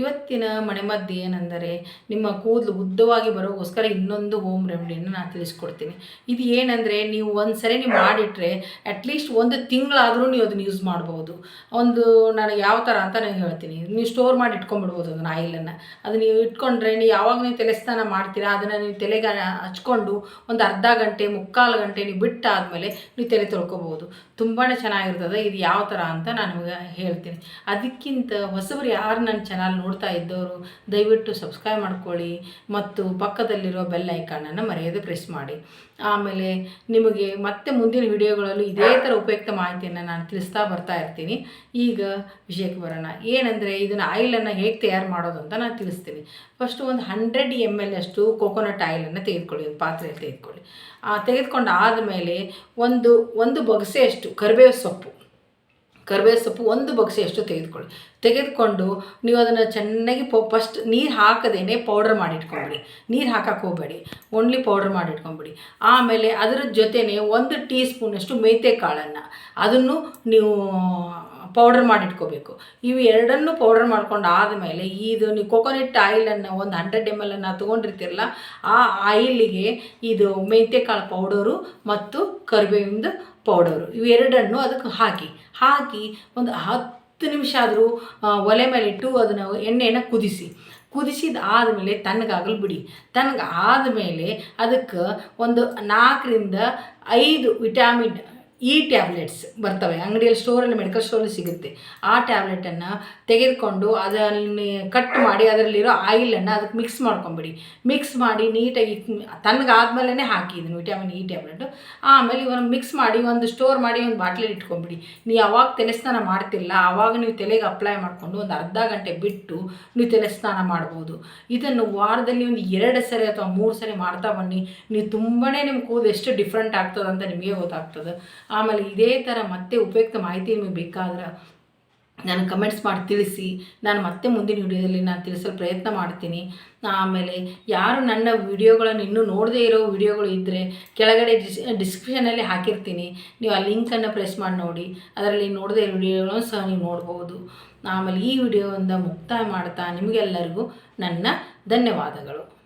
ಇವತ್ತಿನ ಮನೆಮದ್ದು ಏನೆಂದರೆ, ನಿಮ್ಮ ಕೂದಲು ಉದ್ದವಾಗಿ ಬರೋಗೋಸ್ಕರ ಇನ್ನೊಂದು ಹೋಮ್ ರೆಮಿಡಿಯನ್ನು ನಾನು ತಿಳಿಸ್ಕೊಡ್ತೀನಿ. ಇದು ಏನಂದರೆ, ನೀವು ಒಂದು ಸರಿ ನೀವು ಮಾಡಿಟ್ರೆ ಅಟ್ಲೀಸ್ಟ್ ಒಂದು ತಿಂಗಳಾದರೂ ನೀವು ಅದನ್ನು ಯೂಸ್ ಮಾಡ್ಬೋದು. ಒಂದು ನಾನು ಯಾವ ಥರ ಅಂತ ನಾನು ಹೇಳ್ತೀನಿ. ನೀವು ಸ್ಟೋರ್ ಮಾಡಿ ಇಟ್ಕೊಂಡ್ಬಿಡ್ಬೋದು ಅದನ್ನು ಆಯಿಲನ್ನು ಅದು ನೀವು ಇಟ್ಕೊಂಡ್ರೆ, ನೀವು ಯಾವಾಗ ನೀವು ತಲೆ ಸ್ನಾನ ಮಾಡ್ತೀರಾ, ಅದನ್ನು ನೀವು ತಲೆಗೆ ಹಚ್ಕೊಂಡು ಒಂದು ಅರ್ಧ ಗಂಟೆ, ಮುಕ್ಕಾಲು ಗಂಟೆ ನೀವು ಬಿಟ್ಟಾದಮೇಲೆ ನೀವು ತಲೆ ತೊಳ್ಕೊಬೋದು. ತುಂಬಾ ಚೆನ್ನಾಗಿರ್ತದೆ. ಇದು ಯಾವ ಥರ ಅಂತ ನಾನು ನಿಮಗೆ ಹೇಳ್ತೀನಿ. ಅದಕ್ಕಿಂತ ಹೊಸಬರು ಯಾರು ನನ್ನ ಚಾನಲ್ ನೋಡ್ತಾ ಇದ್ದವರು, ದಯವಿಟ್ಟು ಸಬ್ಸ್ಕ್ರೈಬ್ ಮಾಡ್ಕೊಳ್ಳಿ ಮತ್ತು ಪಕ್ಕದಲ್ಲಿರೋ ಬೆಲ್ ಐಕಾನನ್ನು ಮರೆಯದೆ ಪ್ರೆಸ್ ಮಾಡಿ. ಆಮೇಲೆ ನಿಮಗೆ ಮತ್ತೆ ಮುಂದಿನ ವಿಡಿಯೋಗಳಲ್ಲೂ ಇದೇ ಥರ ಉಪಯುಕ್ತ ಮಾಹಿತಿಯನ್ನು ನಾನು ತಿಳಿಸ್ತಾ ಬರ್ತಾ ಇರ್ತೀನಿ. ಈಗ ವಿಷಯಕ್ಕೆ ಬರೋಣ ಏನಂದರೆ ಇದನ್ನು ಆಯಿಲನ್ನು ಹೇಗೆ ತಯಾರು ಮಾಡೋದು ಅಂತ ನಾನು ತಿಳಿಸ್ತೀನಿ. ಫಸ್ಟು ಒಂದು ಹಂಡ್ರೆಡ್ ಎಂ ಎಲ್ ಅಷ್ಟು ಕೋಕೋನಟ್ ಆಯಿಲನ್ನು ತೆಗೆದುಕೊಳ್ಳಿ, ಒಂದು ಪಾತ್ರೆಯಲ್ಲಿ ತೆಗೆದುಕೊಳ್ಳಿ. ತೆಗೆದುಕೊಂಡು ಆದಮೇಲೆ ಒಂದು ಒಂದು ಬೊಗಸೆಯಷ್ಟು ಕರಿಬೇವು ಸೊಪ್ಪು. ಕರಿಬೇವು ಸೊಪ್ಪು ಒಂದು ಬಗ್ಸೆಯಷ್ಟು ತೆಗೆದುಕೊಳ್ಳಿ. ತೆಗೆದುಕೊಂಡು ನೀವು ಅದನ್ನು ಚೆನ್ನಾಗಿ ಪೊ ಫಸ್ಟ್ ನೀರು ಹಾಕದೇನೆ ಪೌಡ್ರ್ ಮಾಡಿಟ್ಕೊಂಬಿಡಿ. ನೀರು ಹಾಕಕ್ಕೆ ಹೋಗಬೇಡಿ. ಓನ್ಲಿ ಪೌಡ್ರ್ ಮಾಡಿಟ್ಕೊಂಬಿಡಿ. ಆಮೇಲೆ ಅದರ ಜೊತೆನೇ ಒಂದು ಟೀ ಸ್ಪೂನಷ್ಟು ಮೆಂತೆ ಕಾಳನ್ನು. ಅದನ್ನು ನೀವು ಪೌಡರ್ ಮಾಡಿಟ್ಕೋಬೇಕು. ಇವು ಎರಡನ್ನೂ ಪೌಡರ್ ಮಾಡ್ಕೊಂಡು ಆದಮೇಲೆ ಇದು ನೀವು ಕೊಕೊನೆಟ್ ಆಯಿಲನ್ನು ಒಂದು ಹಂಡ್ರೆಡ್ ಎಂ ಎಲ್ ಅನ್ನು ತೊಗೊಂಡಿರ್ತೀರಲ್ಲ, ಆ ಆಯಿಲಿಗೆ ಇದು ಮೆಂತ್ಯಕಾಳು ಪೌಡರು ಮತ್ತು ಕರಿಬೇವಿಂದು ಪೌಡರು ಇವೆರಡನ್ನು ಅದಕ್ಕೆ ಹಾಕಿ ಹಾಕಿ ಒಂದು ಹತ್ತು ನಿಮಿಷ ಆದರೂ ಒಲೆ ಮೇಲೆ ಇಟ್ಟು ಅದನ್ನು ಎಣ್ಣೆನ ಕುದಿಸಿ. ಕುದಿಸಿದ ಆದಮೇಲೆ ತಣ್ಣಗಾಗಲು ಬಿಡಿ. ತಣ್ಣಗೆ ಆದಮೇಲೆ ಅದಕ್ಕೆ ಒಂದು ನಾಲ್ಕರಿಂದ ಐದು ವಿಟಾಮಿನ್ ಈ ಟ್ಯಾಬ್ಲೆಟ್ಸ್ ಬರ್ತವೆ. ಅಂಗಡಿಯಲ್ಲಿ ಸ್ಟೋರಲ್ಲಿ ಮೆಡಿಕಲ್ ಸ್ಟೋರಲ್ಲಿ ಸಿಗುತ್ತೆ. ಆ ಟ್ಯಾಬ್ಲೆಟನ್ನು ತೆಗೆದುಕೊಂಡು ಅದನ್ನು ಕಟ್ ಮಾಡಿ ಅದರಲ್ಲಿರೋ ಆಯಿಲನ್ನು ಅದಕ್ಕೆ ಮಿಕ್ಸ್ ಮಾಡ್ಕೊಂಬಿಡಿ. ಮಿಕ್ಸ್ ಮಾಡಿ ನೀಟಾಗಿ ತನಗಾದ್ಮೇಲೆ ಹಾಕಿ ಇದನ್ನು ವಿಟಮಿನ್ ಇ ಟ್ಯಾಬ್ಲೆಟು ಆಮೇಲೆ ಇವನ್ನ ಮಿಕ್ಸ್ ಮಾಡಿ ಒಂದು ಸ್ಟೋರ್ ಮಾಡಿ ಒಂದು ಬಾಟ್ಲಲ್ಲಿ ಇಟ್ಕೊಂಬಿಡಿ. ನೀವು ಯಾವಾಗ ತಲೆ ಸ್ನಾನ ಮಾಡ್ತಿಲ್ಲ. ಆವಾಗ ನೀವು ತಲೆಗೆ ಅಪ್ಲೈ ಮಾಡಿಕೊಂಡು ಒಂದು ಅರ್ಧ ಗಂಟೆ ಬಿಟ್ಟು ನೀವು ತಲೆ ಸ್ನಾನ ಮಾಡ್ಬೋದು. ಇದನ್ನು ವಾರದಲ್ಲಿ ಒಂದು ಎರಡು ಸರಿ ಅಥವಾ ಮೂರು ಸರಿ ಮಾಡ್ತಾ ಬನ್ನಿ. ನೀವು ತುಂಬಾ ನಿಮ್ಮ ಕೂದಲು ಎಷ್ಟು ಡಿಫ್ರೆಂಟ್ ಆಗ್ತದೆ ಅಂತ ನಿಮಗೆ ಗೊತ್ತಾಗ್ತದೆ. ಆಮೇಲೆ ಇದೇ ಥರ ಮತ್ತೆ ಉಪಯುಕ್ತ ಮಾಹಿತಿ ನಿಮಗೆ ಬೇಕಾದ್ರೆ ನಾನು ಕಮೆಂಟ್ಸ್ ಮಾಡಿ ತಿಳಿಸಿ. ನಾನು ಮತ್ತೆ ಮುಂದಿನ ವಿಡಿಯೋದಲ್ಲಿ ನಾನು ತಿಳಿಸಲು ಪ್ರಯತ್ನ ಮಾಡ್ತೀನಿ. ಆಮೇಲೆ ಯಾರು ನನ್ನ ವಿಡಿಯೋಗಳನ್ನು ಇನ್ನೂ ನೋಡದೇ ಇರೋ ವಿಡಿಯೋಗಳು ಇದ್ದರೆ ಕೆಳಗಡೆ ಡಿಸ್ ಡಿಸ್ಕ್ರಿಪ್ಷನಲ್ಲಿ ಹಾಕಿರ್ತೀನಿ. ನೀವು ಆ ಲಿಂಕನ್ನು ಪ್ರೆಸ್ ಮಾಡಿ ನೋಡಿ. ಅದರಲ್ಲಿ ನೋಡದೇ ಇರೋ ವಿಡಿಯೋಗಳನ್ನು ಸಹ ನೀವು ನೋಡ್ಬೋದು. ಆಮೇಲೆ ಈ ವಿಡಿಯೋಯಿಂದ ಮುಕ್ತಾಯ ಮಾಡ್ತಾ ನಿಮಗೆಲ್ಲರಿಗೂ ನನ್ನ ಧನ್ಯವಾದಗಳು.